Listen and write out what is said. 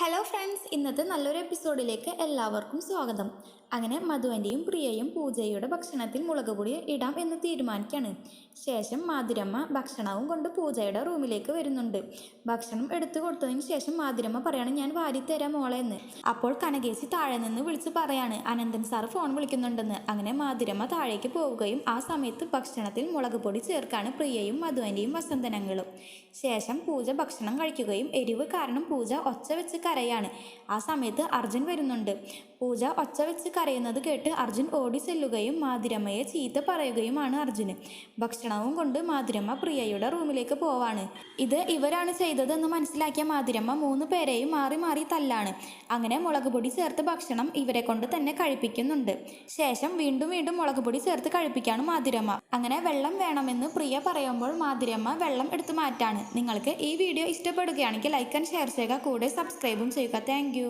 Hello friends ഇന്നത്തെ നല്ലൊരു എപ്പിസോഡിലേക്ക് എല്ലാവർക്കും സ്വാഗതം. അങ്ങനെ മധുവന്റെയും പ്രിയയും പൂജയുടെ ഭക്ഷണത്തിൽ മുളക് പൊടി ഇടാം എന്ന് തീരുമാനിക്കുകയാണ് ശേഷം മാതിരമ്മ ഭക്ഷണവും കൊണ്ട് പൂജയുടെ റൂമിലേക്ക് വരുന്നുണ്ട്. ഭക്ഷണം എടുത്തു കൊടുത്തതിന് ശേഷം മാതിരമ്മ പറയാണ് ഞാൻ വാരിത്തരാം മോളെ എന്ന്. അപ്പോൾ കനകേശി താഴെ നിന്ന് വിളിച്ച് പറയാണ് അനന്തൻ സാർ ഫോൺ വിളിക്കുന്നുണ്ടെന്ന്. അങ്ങനെ മാതിരമ്മ താഴേക്ക് പോവുകയും ആ സമയത്ത് ഭക്ഷണത്തിൽ മുളക് പൊടി ചേർക്കാണ് പ്രിയയും മധുവന്റെയും വസന്തനങ്ങളും. ശേഷം പൂജ ഭക്ഷണം കഴിക്കുകയും എരിവ് കാരണം പൂജ ഒച്ച വെച്ച് കരയാണ്. ആ സമയത്ത് അർജുൻ വരുന്നുണ്ട്. പൂജ ഒച്ച വെച്ച് കരയുന്നത് കേട്ട് അർജുൻ ഓടി ചെല്ലുകയും മാതിരമ്മയെ ചീത്ത പറയുകയുമാണ് അർജുന്. ഭക്ഷണവും കൊണ്ട് മാതിരമ്മ പ്രിയയുടെ റൂമിലേക്ക് പോവാണ്. ഇത് ഇവരാണ് ചെയ്തതെന്ന് മനസ്സിലാക്കിയ മാതിരമ്മ മൂന്ന് പേരെയും മാറി മാറി തല്ലാണ്. അങ്ങനെ മുളക് പൊടി ചേർത്ത് ഭക്ഷണം ഇവരെ കൊണ്ട് തന്നെ കഴിപ്പിക്കുന്നുണ്ട്. ശേഷം വീണ്ടും വീണ്ടും മുളക് പൊടി ചേർത്ത് കഴിപ്പിക്കാണ് മാതിരമ്മ. അങ്ങനെ വെള്ളം വേണമെന്ന് പ്രിയ പറയുമ്പോൾ മാതിരമ്മ വെള്ളം എടുത്തു മാറ്റാണ്. നിങ്ങൾക്ക് ഈ വീഡിയോ ഇഷ്ടപ്പെടുകയാണെങ്കിൽ ലൈക്ക് ആൻഡ് ഷെയർ ചെയ്യുക. കൂടെ സബ്സ്ക്രൈബും ചെയ്യുക. താങ്ക്